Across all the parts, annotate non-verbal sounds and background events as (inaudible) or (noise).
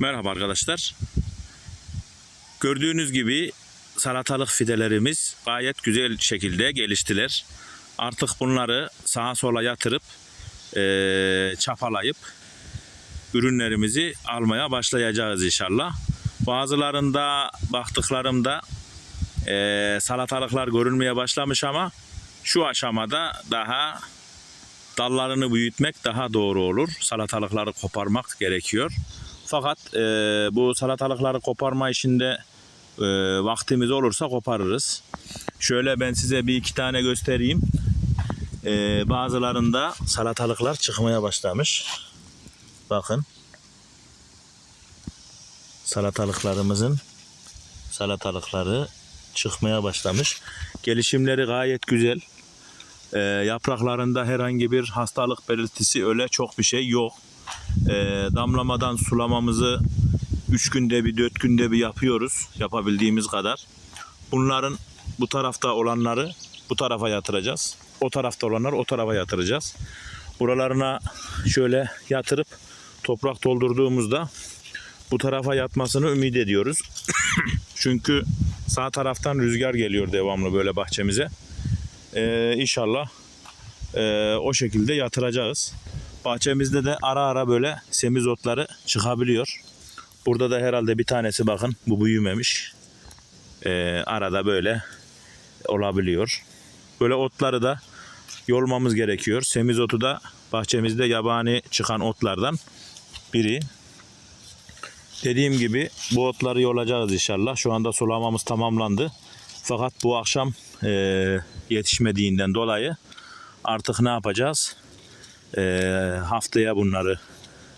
Merhaba arkadaşlar. Gördüğünüz gibi salatalık fidelerimiz gayet güzel şekilde geliştiler. Artık bunları sağa sola yatırıp eee, çapalayıp ürünlerimizi almaya başlayacağız inşallah. Bazılarında baktıklarımda eee, salatalıklar görünmeye başlamış ama şu aşamada daha dallarını büyütmek daha doğru olur. Salatalıkları koparmak gerekiyor. Fakat e, bu salatalıkları koparma işinde e, vaktimiz olursa koparırız. Şöyle ben size bir iki tane göstereyim. E, bazılarında salatalıklar çıkmaya başlamış. Bakın. Salatalıklarımızın salatalıkları çıkmaya başlamış. Gelişimleri gayet güzel. E, yapraklarında herhangi bir hastalık belirtisi öyle çok bir şey yok. E, damlamadan sulamamızı 3 günde bir 4 günde bir yapıyoruz yapabildiğimiz kadar. Bunların bu tarafta olanları bu tarafa yatıracağız. O tarafta olanları o tarafa yatıracağız. Buralarına şöyle yatırıp toprak doldurduğumuzda bu tarafa yatmasını ümit ediyoruz. (coughs) Çünkü sağ taraftan rüzgar geliyor devamlı böyle bahçemize. Ee, inşallah e, o şekilde yatıracağız. Bahçemizde de ara ara böyle semizotları çıkabiliyor. Burada da herhalde bir tanesi bakın bu büyümemiş. Ee, arada böyle olabiliyor. Böyle otları da yolmamız gerekiyor. Semizotu da bahçemizde yabani çıkan otlardan biri. Dediğim gibi bu otları yolacağız inşallah. Şu anda sulamamız tamamlandı. Fakat bu akşam e, yetişmediğinden dolayı artık ne yapacağız? E, haftaya bunları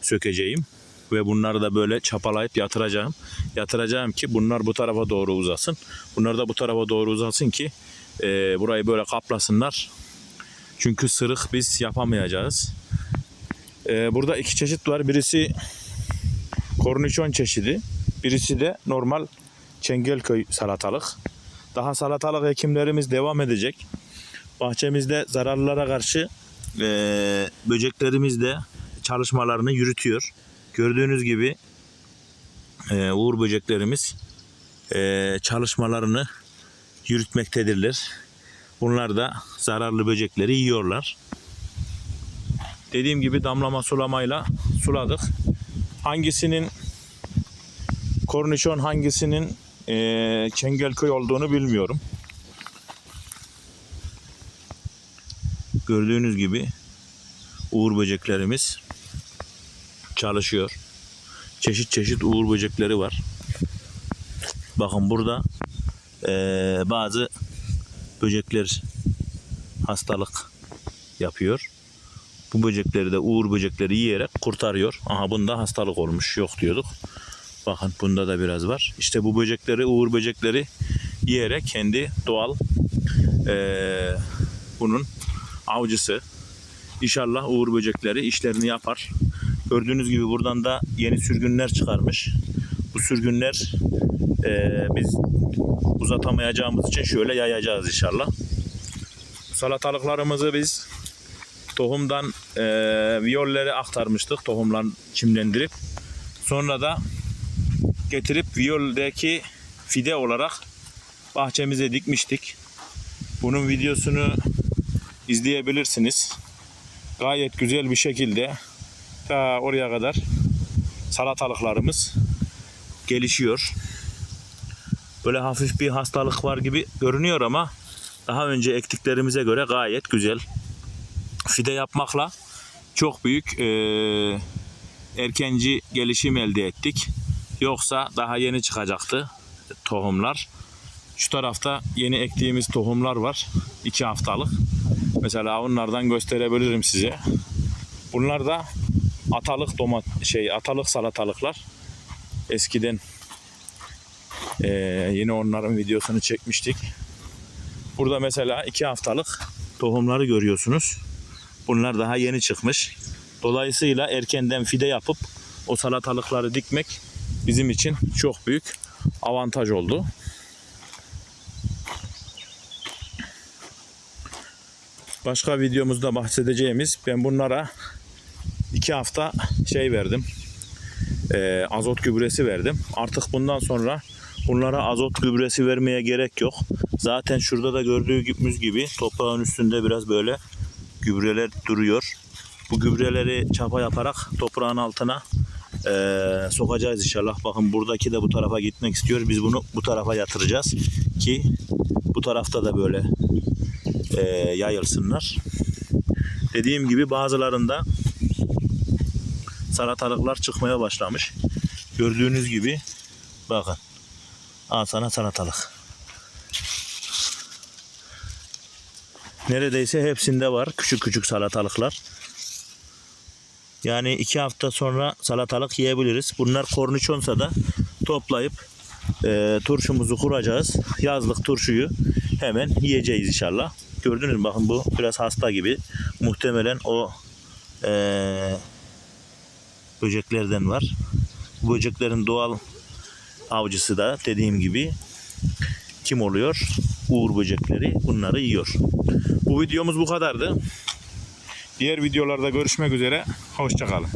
sökeceğim ve bunları da böyle çapalayıp yatıracağım. Yatıracağım ki bunlar bu tarafa doğru uzasın. Bunlar da bu tarafa doğru uzasın ki e, burayı böyle kaplasınlar. Çünkü sırık biz yapamayacağız. E, burada iki çeşit var. Birisi kornişon çeşidi. Birisi de normal Çengelköy salatalık. Daha salatalık ekimlerimiz devam edecek. Bahçemizde zararlara karşı e, böceklerimiz de çalışmalarını yürütüyor. Gördüğünüz gibi e, uğur böceklerimiz e, çalışmalarını yürütmektedirler. Bunlar da zararlı böcekleri yiyorlar. Dediğim gibi damlama sulamayla suladık. Hangisinin kornişon hangisinin e, çengelköy olduğunu bilmiyorum. Gördüğünüz gibi uğur böceklerimiz çalışıyor. Çeşit çeşit uğur böcekleri var. Bakın burada eee, bazı böcekler hastalık yapıyor. Bu böcekleri de uğur böcekleri yiyerek kurtarıyor. Aha bunda hastalık olmuş yok diyorduk. Bakın bunda da biraz var. İşte bu böcekleri uğur böcekleri yiyerek kendi doğal eee, bunun avcısı. İnşallah uğur böcekleri işlerini yapar. Gördüğünüz gibi buradan da yeni sürgünler çıkarmış. Bu sürgünler eee, biz uzatamayacağımız için şöyle yayacağız inşallah. Salatalıklarımızı biz tohumdan eee viyolleri aktarmıştık tohumla çimlendirip. Sonra da getirip viyoldeki fide olarak bahçemize dikmiştik. Bunun videosunu izleyebilirsiniz. Gayet güzel bir şekilde ta oraya kadar salatalıklarımız gelişiyor. Böyle hafif bir hastalık var gibi görünüyor ama daha önce ektiklerimize göre gayet güzel. Fide yapmakla çok büyük eee, erkenci gelişim elde ettik. Yoksa daha yeni çıkacaktı tohumlar. Şu tarafta yeni ektiğimiz tohumlar var. 2 haftalık. Mesela onlardan gösterebilirim size. Bunlar da atalık domat şey atalık salatalıklar. Eskiden eee, yine onların videosunu çekmiştik. Burada mesela 2 haftalık tohumları görüyorsunuz. Bunlar daha yeni çıkmış. Dolayısıyla erkenden fide yapıp o salatalıkları dikmek bizim için çok büyük avantaj oldu. Başka videomuzda bahsedeceğimiz ben bunlara iki hafta şey verdim. e, azot gübresi verdim. Artık bundan sonra bunlara azot gübresi vermeye gerek yok. Zaten şurada da gördüğümüz gibi toprağın üstünde biraz böyle gübreler duruyor. Bu gübreleri çapa yaparak toprağın altına e, sokacağız inşallah. Bakın buradaki de bu tarafa gitmek istiyor. Biz bunu bu tarafa yatıracağız ki bu tarafta da böyle e, yayılsınlar. Dediğim gibi bazılarında salatalıklar çıkmaya başlamış. Gördüğünüz gibi bakın. Al sana salatalık. Neredeyse hepsinde var küçük küçük salatalıklar. Yani iki hafta sonra salatalık yiyebiliriz. Bunlar korniçonsa da toplayıp e, turşumuzu kuracağız. Yazlık turşuyu hemen yiyeceğiz inşallah. Gördünüz mü? Bakın bu biraz hasta gibi. Muhtemelen o e, böceklerden var. Bu böceklerin doğal avcısı da dediğim gibi kim oluyor? Uğur böcekleri bunları yiyor. Bu videomuz bu kadardı. Diğer videolarda görüşmek üzere. Hoşçakalın.